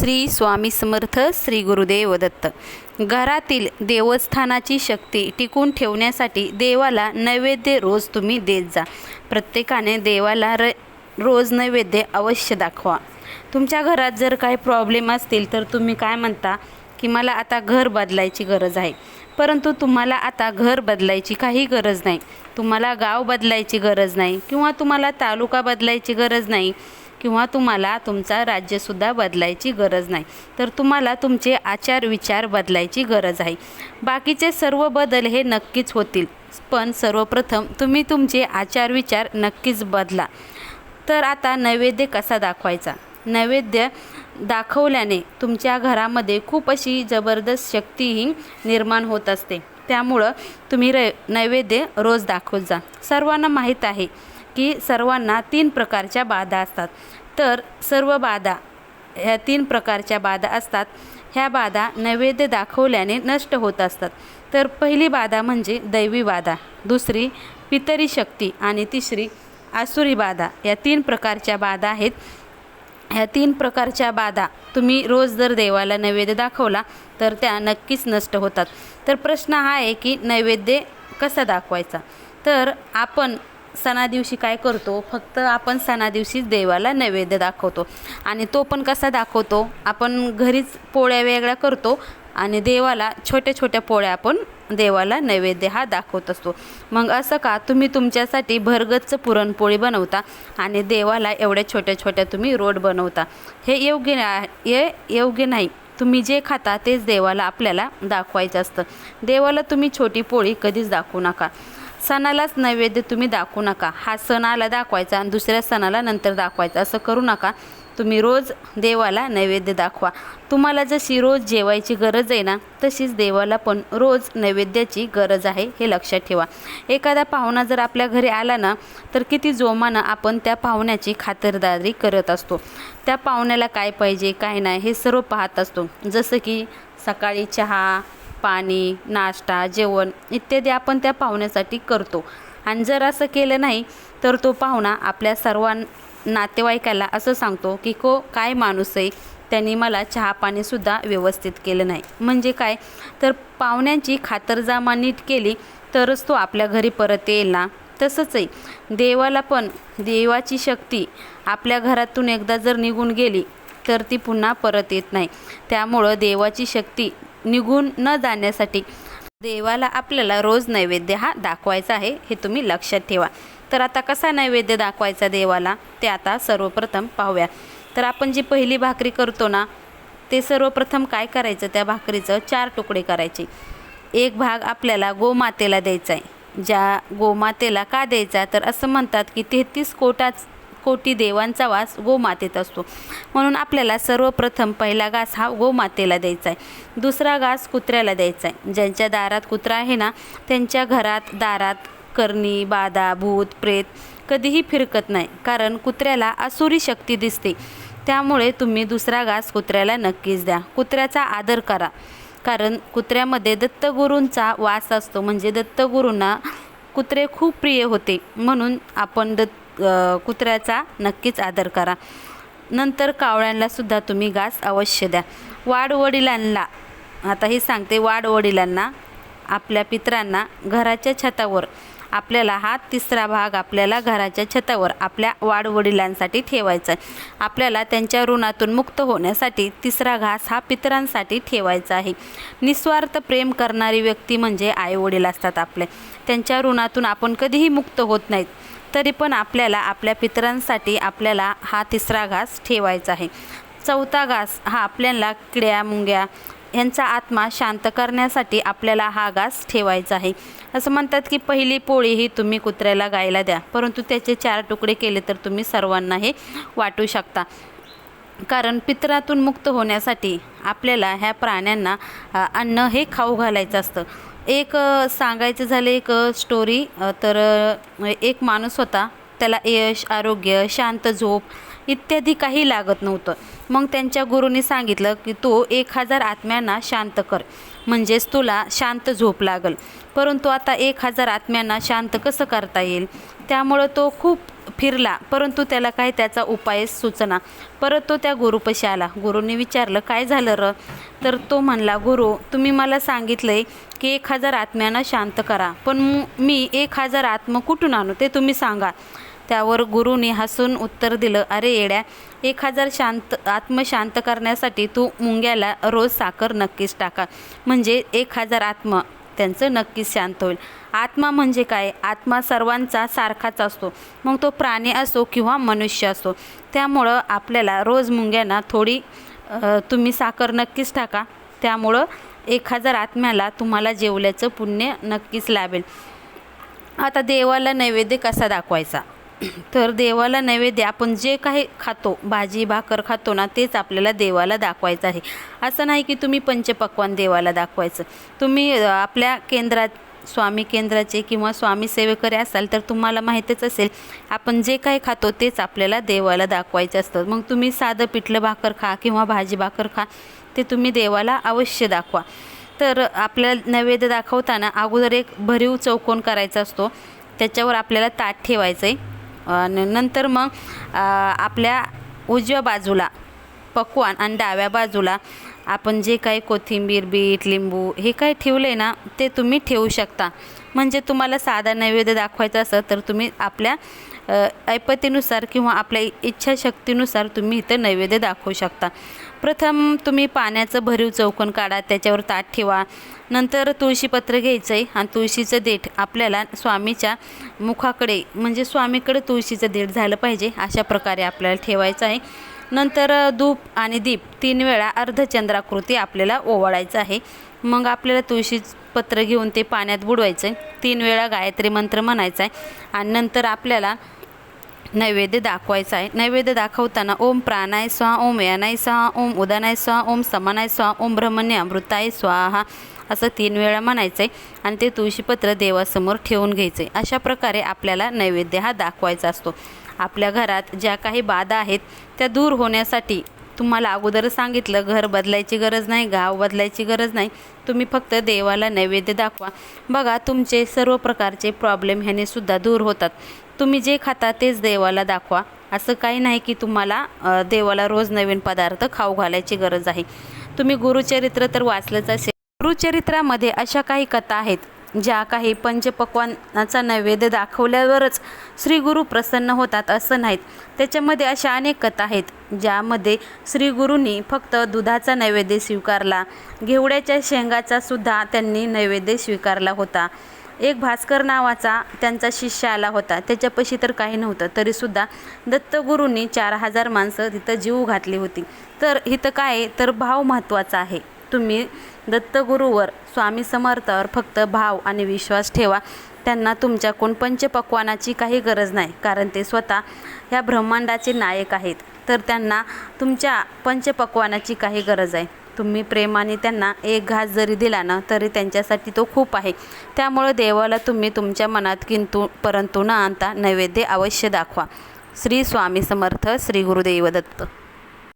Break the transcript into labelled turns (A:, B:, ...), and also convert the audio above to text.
A: श्री स्वामी समर्थ श्री गुरुदेव दत्त. घरातील देवस्थानाची शक्ती टिकून ठेवण्यासाठी देवाला नैवेद्य रोज तुम्ही देत जा. प्रत्येकाने देवाला र रोज नैवेद्य अवश्य दाखवा. तुमच्या घरात जर काही प्रॉब्लेम असतील तर तुम्ही काय म्हणता? की मला आता घर बदलायची गरज आहे. परंतु तुम्हाला आता घर बदलायची काही गरज नाही. तुम्हाला गाव बदलायची गरज नाही. किंवा तुम्हाला तालुका बदलायची गरज नाही. किंवा तुम्हाला तुमचा राज्यसुद्धा बदलायची गरज नाही. तर तुम्हाला तुमचे आचार विचार बदलायची गरज आहे. बाकीचे सर्व बदल हे नक्कीच होतील. पण सर्वप्रथम तुम्ही तुमचे आचार विचार नक्कीच बदला. तर आता नैवेद्य कसा दाखवायचा? नैवेद्य दाखवल्याने तुमच्या घरामध्ये खूप अशी जबरदस्त शक्तीही निर्माण होत असते. त्यामुळं तुम्ही र नैवेद्य रोज दाखवत जा. सर्वांना माहीत आहे की सर्वांना तीन प्रकारच्या बाधा असतात. तर सर्व बाधा ह्या तीन प्रकारच्या बाधा असतात. ह्या बाधा नैवेद्य दाखवल्याने नष्ट होत असतात. तर पहिली बाधा म्हणजे दैवी बाधा दुसरी पितरी शक्ती आणि तिसरी आसुरी बाधा. या तीन प्रकारच्या बाधा आहेत. ह्या तीन प्रकारच्या बाधा तुम्ही रोज जर देवाला नैवेद्य दाखवला तर त्या नक्कीच नष्ट होतात. तर प्रश्न हा आहे की नैवेद्य कसा दाखवायचा? तर आपण सणादिवशी काय करतो? फक्त आपण सणादिवशीच देवाला नैवेद्य दाखवतो. आणि तो पण कसा दाखवतो? आपण घरीच पोळ्या वेगळ्या करतो आणि देवाला छोट्या छोट्या पोळ्या आपण देवाला नैवेद्य हा दाखवत असतो. मग असं का? तुम्ही तुमच्यासाठी भरगच्च पुरणपोळी बनवता आणि देवाला एवढ्या छोट्या छोट्या तुम्ही रोड बनवता. हे योग्य हे योग्य नाही. तुम्ही जे खाता तेच देवाला आपल्याला दाखवायचं असतं. देवाला तुम्ही छोटी पोळी कधीच दाखवू नका. सणालाच नैवेद्य तुम्ही दाखवू नका. हा सणाला दाखवायचा आणि दुसऱ्या सणाला नंतर दाखवायचा. असं करू नका. तुम्ही रोज देवाला नैवेद्य दाखवा. तुम्हाला जशी रोज जेवायची गरज आहे ना तशीच देवाला पण रोज नैवेद्याची गरज आहे हे लक्षात ठेवा. एखादा पाहुणा जर आपल्या घरी आला ना तर किती जोमानं आपण त्या पाहुण्याची खातरदारी करत असतो. त्या पाहुण्याला काय पाहिजे काय नाही हे सर्व पाहत असतो. जसं की सकाळी चहा पाणी नाश्ता जेवण इत्यादी आपण त्या पाहुण्यासाठी करतो. आणि जर असं केलं नाही तर तो पाहुणा आपल्या सर्वां नातेवाईकाला असं सांगतो की को काय माणूस आहे? त्यांनी मला चहा पाणीसुद्धा व्यवस्थित केलं नाही. म्हणजे काय? तर पाहुण्यांची खातरजामा नीट केली तरच तो आपल्या घरी परत येईल ना? तसंच आहे. देवाला पण देवाची शक्ती आपल्या घरातून एकदा जर निघून गेली तर ती पुन्हा परत येत नाही. त्यामुळं देवाची शक्ती निघून न जाण्यासाठी देवाला आपल्याला रोज नैवेद्य हा दाखवायचा आहे हे तुम्ही लक्षात ठेवा. तर आता कसा नैवेद्य दाखवायचा देवाला? ते आता सर्वप्रथम पाहूया. तर आपण जी पहिली भाकरी करतो ना ते सर्वप्रथम काय करायचं? त्या भाकरीचं चार तुकडे करायचे. एक भाग आपल्याला गोमातेला द्यायचा आहे. ज्या गोमातेला का द्यायचा? तर असं म्हणतात की तेहतीस कोटाच कोटी देवांचा वास गोमातेत असतो. म्हणून आपल्याला सर्वप्रथम पहिला घास हा गोमातेला द्यायचा आहे दुसरा घास कुत्र्याला द्यायचा आहे ज्यांच्या दारात कुत्रा आहे ना त्यांच्या घरात दारात करणी बाधा भूत प्रेत कधीही फिरकत नाही. कारण कुत्र्याला असुरी शक्ती दिसते. त्यामुळे तुम्ही दुसरा घास कुत्र्याला नक्कीच द्या. कुत्र्याचा आदर करा. कारण कुत्र्यामध्ये दत्तगुरूंचा वास असतो. म्हणजे दत्तगुरूंना कुत्रे खूप प्रिय होते. म्हणून आपण दत्त कुत्र्याचा नक्कीच आदर करा. नंतर कावळ्यांनासुद्धा तुम्ही घास अवश्य द्या. वाडवडिलांना आता हे सांगते वाडवडिलांना आपल्या पितरांना घराच्या छतावर. आपल्याला हा तिसरा भाग आपल्याला घराच्या छतावर आपल्या वाडवडिलांसाठी ठेवायचा आहे. आपल्याला त्यांच्या ऋणातून मुक्त होण्यासाठी तिसरा घास हा पितरांसाठी ठेवायचा आहे. निस्वार्थ प्रेम करणारी व्यक्ती म्हणजे आईवडील असतात आपले. त्यांच्या ऋणातून आपण कधीही मुक्त होत नाहीत. तरी पण आपल्याला आपल्या पितरांसाठी आपल्याला हा तिसरा घास ठेवायचा आहे. चौथा घास हा आपल्याला किड्या मुंग्या यांचा आत्मा शांत करण्यासाठी आपल्याला हा घास ठेवायचा आहे. असं म्हणतात की पहिली पोळी ही तुम्ही कुत्र्याला गायला द्या. परंतु त्याचे चार तुकडे केले तर तुम्ही सर्वांना हे वाटू शकता. कारण पितरातून मुक्त होण्यासाठी आपल्याला ह्या प्राण्यांना अन्न हे खाऊ घालायचं असतं. एक सांगायचं झालं एक स्टोरी तर एक माणूस होता. त्याला यश आरोग्य शांत झोप इत्यादी काही लागत नव्हतं. मग त्यांच्या गुरुनी सांगितलं की तू एक हजार आत्म्यांना शांत कर. म्हणजेच तुला शांत झोप लागल. परंतु आता एक हजार आत्म्यांना शांत कसं करता येईल? त्यामुळं तो खूप फिरला परंतु त्याला काही त्याचा उपाय सुचना. परत तो त्या गुरुपाशी आला. गुरुने विचारलं काय झालं र? तर तो म्हणला गुरु तुम्ही मला सांगितले की एक हजार आत्म्यांना शांत करा पण मु- मी एक हजार आत्म कुठून आणू ते तुम्ही सांगा. त्यावर गुरुने हसून उत्तर दिलं अरे येड्या एक हजार शांत आत्म शांत करण्यासाठी तू मुंग्याला रोज साखर नक्कीच टाका. म्हणजे एक हजार आत्म त्यांचं नक्कीच शांत होईल. आत्मा म्हणजे काय? आत्मा सर्वांचा सारखाच असतो. मग तो प्राणी असो किंवा मनुष्य असो. त्यामुळं आपल्याला रोज मुंग्यांना थोडी तुम्ही साखर नक्कीच टाका. त्यामुळं एक हजार आत्म्याला तुम्हाला जेवल्याचं पुण्य नक्कीच लाभेल. आता देवाला नैवेद्य कसा दाखवायचा? तर देवाला नैवेद्य आपण जे काही खातो भाजी भाकर खातो ना तेच आपल्याला देवाला दाखवायचं आहे. असं नाही की तुम्ही पंचपक्वान देवाला दाखवायचं. तुम्ही आपल्या केंद्रात स्वामी केंद्राचे किंवा स्वामी सेवेकरी असाल तर तुम्हाला माहीतच असेल आपण जे काही खातो तेच आपल्याला देवाला दाखवायचं असतं. मग तुम्ही साधं पिठलं भाकर खा किंवा भाजी भाकर खा ते तुम्ही देवाला अवश्य दाखवा. तर आपल्याला नैवेद्य दाखवताना अगोदर एक भरीव चौकोन करायचा असतो. त्याच्यावर आपल्याला ताट ठेवायचं आहे आणि नंतर मग आपल्या उजव्या बाजूला पक्वान आणि डाव्या बाजूला आपण जे काही कोथिंबीर बीट लिंबू हे काही ठेवलं आहे ना ते तुम्ही ठेवू शकता. म्हणजे तुम्हाला साधा नैवेद्य दाखवायचा असं तर तुम्ही आपल्या ऐपतीनुसार किंवा आपल्या इच्छाशक्तीनुसार तुम्ही इथं नैवेद्य दाखवू शकता. प्रथम तुम्ही पाण्याचं भरीव चौकोन काढा त्याच्यावर ताट ठेवा. नंतर तुळशीपत्र घ्यायचं आहे आणि तुळशीचं देठ आपल्याला स्वामीच्या मुखाकडे म्हणजे स्वामीकडे तुळशीचं देठ झालं पाहिजे अशा प्रकारे आपल्याला ठेवायचं आहे. नंतर धूप आणि दीप तीन वेळा अर्धचंद्राकृती आपल्याला ओवाळायचं आहे. मग आपल्याला तुळशी पत्र घेऊन ते पाण्यात बुडवायचं आहे तीन वेळा गायत्री मंत्र म्हणायचा आहे आणि नंतर आपल्याला नैवेद्य दाखवायचा आहे. नैवेद्य दाखवताना ओम प्राणाय स्वाहा ओम यानाय स्वाहा ओम उदानाय स्वाहा ओम समानाय स्वाहा ओम ब्रह्मण्य अमृताय स्वाहा असं तीन वेळा म्हणायचं आहे आणि ते तुळशीपत्र देवासमोर ठेवून घ्यायचं आहे अशा प्रकारे आपल्याला नैवेद्य हा दाखवायचा असतो. आपल्या घरात ज्या काही बाधा आहेत त्या दूर होण्यासाठी तुम्हाला अगोदर सांगितलं घर बदलायची गरज नाही गाव बदलायची गरज नाही. तुम्ही फक्त देवाला नैवेद्य दाखवा. बघा तुमचे सर्व प्रकारचे प्रॉब्लेम ह्याने सुद्धा दूर होतात. तुम्ही जे खाता तेच देवाला दाखवा. असं काही नाही की तुम्हाला देवाला रोज नवीन पदार्थ खाऊ घालायची गरज आहे. तुम्ही गुरुचरित्र तर वाचलंच असेल. गुरुचरित्रामध्ये अशा काही कथा आहेत ज्या काही पंचपक्वानाचा नैवेद्य दाखवल्यावरच श्री गुरु प्रसन्न होतात असं नाहीत. त्याच्यामध्ये अशा अनेक कथा आहेत ज्यामध्ये श्री गुरूंनी फक्त दुधाचा नैवेद्य स्वीकारला घेवड्याच्या शेंगाचा सुद्धा त्यांनी नैवेद्य स्वीकारला होता. एक भास्कर नावाचा त्यांचा शिष्य आला होता. त्याच्यापाशी तर काही नव्हतं. तरीसुद्धा दत्तगुरूंनी चार हजार माणसं तिथं जीव घातली होती. तर इथं काय आहे? तर भाव महत्त्वाचा आहे. तुम्ही दत्तगुरूवर स्वामी समर्थावर फक्त भाव आणि विश्वास ठेवा. त्यांना तुमच्याकडून पंचपक्वानाची काही गरज नाही कारण ते स्वतः ह्या ब्रह्मांडाचे नायक आहेत. तर त्यांना तुमच्या पंचपक्वानाची काही गरज आहे. तुम्ही प्रेमाने त्यांना एक घास जरी दिला ना तरी त्यांच्यासाठी तो खूप आहे. त्यामुळं देवाला तुम्ही तुमच्या मनात किंतु परंतु न आणता नैवेद्य अवश्य दाखवा. श्री स्वामी समर्थ श्री गुरुदेव दत्त.